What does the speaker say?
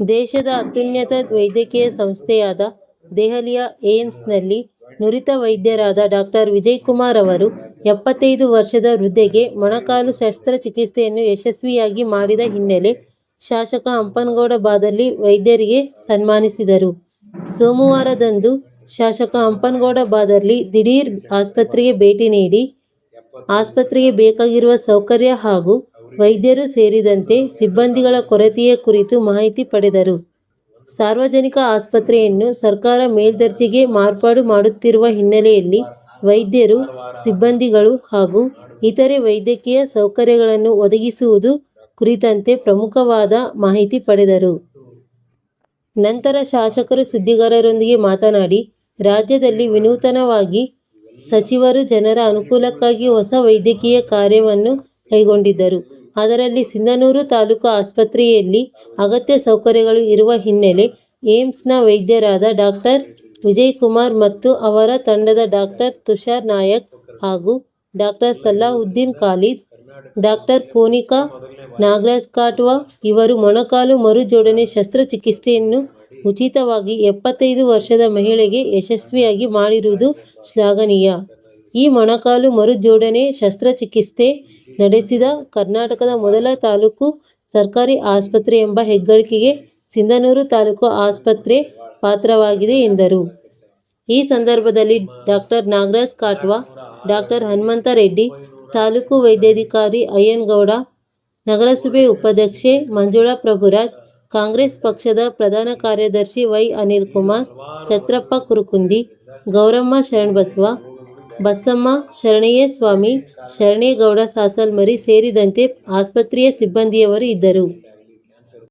ದೇಶದ ಅತ್ಯುನ್ನತ ವೈದ್ಯಕೀಯ ಸಂಸ್ಥೆಯಾದ ದೆಹಲಿಯ ಏಮ್ಸ್ನಲ್ಲಿ ನುರಿತ ವೈದ್ಯರಾದ ಡಾಕ್ಟರ್ ವಿಜಯ್ ಕುಮಾರ್ ಅವರು ಎಪ್ಪತ್ತೈದು ವರ್ಷದ ವೃದ್ಧೆಗೆ ಮೊಣಕಾಲು ಶಸ್ತ್ರಚಿಕಿತ್ಸೆಯನ್ನು ಯಶಸ್ವಿಯಾಗಿ ಮಾಡಿದ ಹಿನ್ನೆಲೆ ಶಾಸಕ ಹಂಪನಗೌಡ ಬಾದಲ್ಲಿ ವೈದ್ಯರಿಗೆ ಸನ್ಮಾನಿಸಿದರು. ಸೋಮವಾರದಂದು ಶಾಸಕ ಹಂಪನಗೌಡ ಬಾದಲ್ಲಿ ದಿಢೀರ್ ಆಸ್ಪತ್ರೆಗೆ ಭೇಟಿ ನೀಡಿ, ಆಸ್ಪತ್ರೆಗೆ ಬೇಕಾಗಿರುವ ಸೌಕರ್ಯ ಹಾಗೂ ವೈದ್ಯರು ಸೇರಿದಂತೆ ಸಿಬ್ಬಂದಿಗಳ ಕೊರತೆಯ ಕುರಿತು ಮಾಹಿತಿ ಪಡೆದರು. ಸಾರ್ವಜನಿಕ ಆಸ್ಪತ್ರೆಯನ್ನು ಸರ್ಕಾರ ಮೇಲ್ದರ್ಜೆಗೆ ಮಾರ್ಪಾಡು ಮಾಡುತ್ತಿರುವ ಹಿನ್ನೆಲೆಯಲ್ಲಿ ವೈದ್ಯರು, ಸಿಬ್ಬಂದಿಗಳು ಹಾಗೂ ಇತರೆ ವೈದ್ಯಕೀಯ ಸೌಕರ್ಯಗಳನ್ನು ಒದಗಿಸುವುದು ಕುರಿತಂತೆ ಪ್ರಮುಖವಾದ ಮಾಹಿತಿ ಪಡೆದರು. ನಂತರ ಶಾಸಕರು ಸುದ್ದಿಗಾರರೊಂದಿಗೆ ಮಾತನಾಡಿ, ರಾಜ್ಯದಲ್ಲಿ ವಿನೂತನವಾಗಿ ಸಚಿವರು ಜನರ ಅನುಕೂಲಕ್ಕಾಗಿ ಹೊಸ ವೈದ್ಯಕೀಯ ಕಾರ್ಯವನ್ನು ಕೈಗೊಂಡಿದ್ದರು. ಅದರಲ್ಲಿ ಸಿಂಧನೂರು ತಾಲೂಕು ಆಸ್ಪತ್ರೆಯಲ್ಲಿ ಅಗತ್ಯ ಸೌಕರ್ಯಗಳು ಇರುವ ಹಿನ್ನೆಲೆ ಏಮ್ಸ್ನ ವೈದ್ಯರಾದ ಡಾಕ್ಟರ್ ವಿಜಯ್ ಕುಮಾರ್ ಮತ್ತು ಅವರ ತಂಡದ ಡಾಕ್ಟರ್ ತುಷಾರ್ ನಾಯಕ್ ಹಾಗೂ ಡಾಕ್ಟರ್ ಸಲಾಹುದ್ದೀನ್ ಖಾಲಿದ್, ಡಾಕ್ಟರ್ ಕೋನಿಕಾ ನಾಗರಾಜ್ ಕಾಟ್ವಾ ಇವರು ಮೊಣಕಾಲು ಮರುಜೋಡಣೆ ಶಸ್ತ್ರಚಿಕಿತ್ಸೆಯನ್ನು ಉಚಿತವಾಗಿ ಎಪ್ಪತ್ತೈದು ವರ್ಷದ ಮಹಿಳೆಗೆ ಯಶಸ್ವಿಯಾಗಿ ಮಾಡಿರುವುದು ಶ್ಲಾಘನೀಯ. ಈ ಮೊಣಕಾಲು ಮರುಜೋಡಣೆ ಶಸ್ತ್ರಚಿಕಿತ್ಸೆ ನಡೆಸಿದ ಕರ್ನಾಟಕದ ಮೊದಲ ತಾಲೂಕು ಸರ್ಕಾರಿ ಆಸ್ಪತ್ರೆ ಎಂಬ ಹೆಗ್ಗಳಿಕೆಗೆ ಸಿಂಧನೂರು ತಾಲೂಕು ಆಸ್ಪತ್ರೆ ಪಾತ್ರವಾಗಿದೆ ಎಂದರು. ಈ ಸಂದರ್ಭದಲ್ಲಿ ಡಾಕ್ಟರ್ ನಾಗರಾಜ್ ಕಾಟ್ವಾ, ಡಾಕ್ಟರ್ ಹನುಮಂತ ರೆಡ್ಡಿ, ತಾಲೂಕು ವೈದ್ಯಾಧಿಕಾರಿ ಅಯ್ಯನಗೌಡ, ನಗರಸಭೆ ಉಪಾಧ್ಯಕ್ಷೆ ಮಂಜುಳಾ ಪ್ರಭುರಾಜ್, ಕಾಂಗ್ರೆಸ್ ಪಕ್ಷದ ಪ್ರಧಾನ ಕಾರ್ಯದರ್ಶಿ ವೈ. ಅನಿಲ್ ಕುಮಾರ್ ಛತ್ರಪ್ಪ ಕುರುಕುಂದಿ, ಗೌರಮ್ಮ ಶರಣಬಸವ, ಬಸಮ್ಮ ಶರಣಯ್ಯಸ್ವಾಮಿ, ಶರಣೇಗೌಡ ಸಾಸಲ್ಮರಿ ಸೇರಿದಂತೆ ಆಸ್ಪತ್ರೆಯ ಸಿಬ್ಬಂದಿಯವರು ಇದ್ದರು.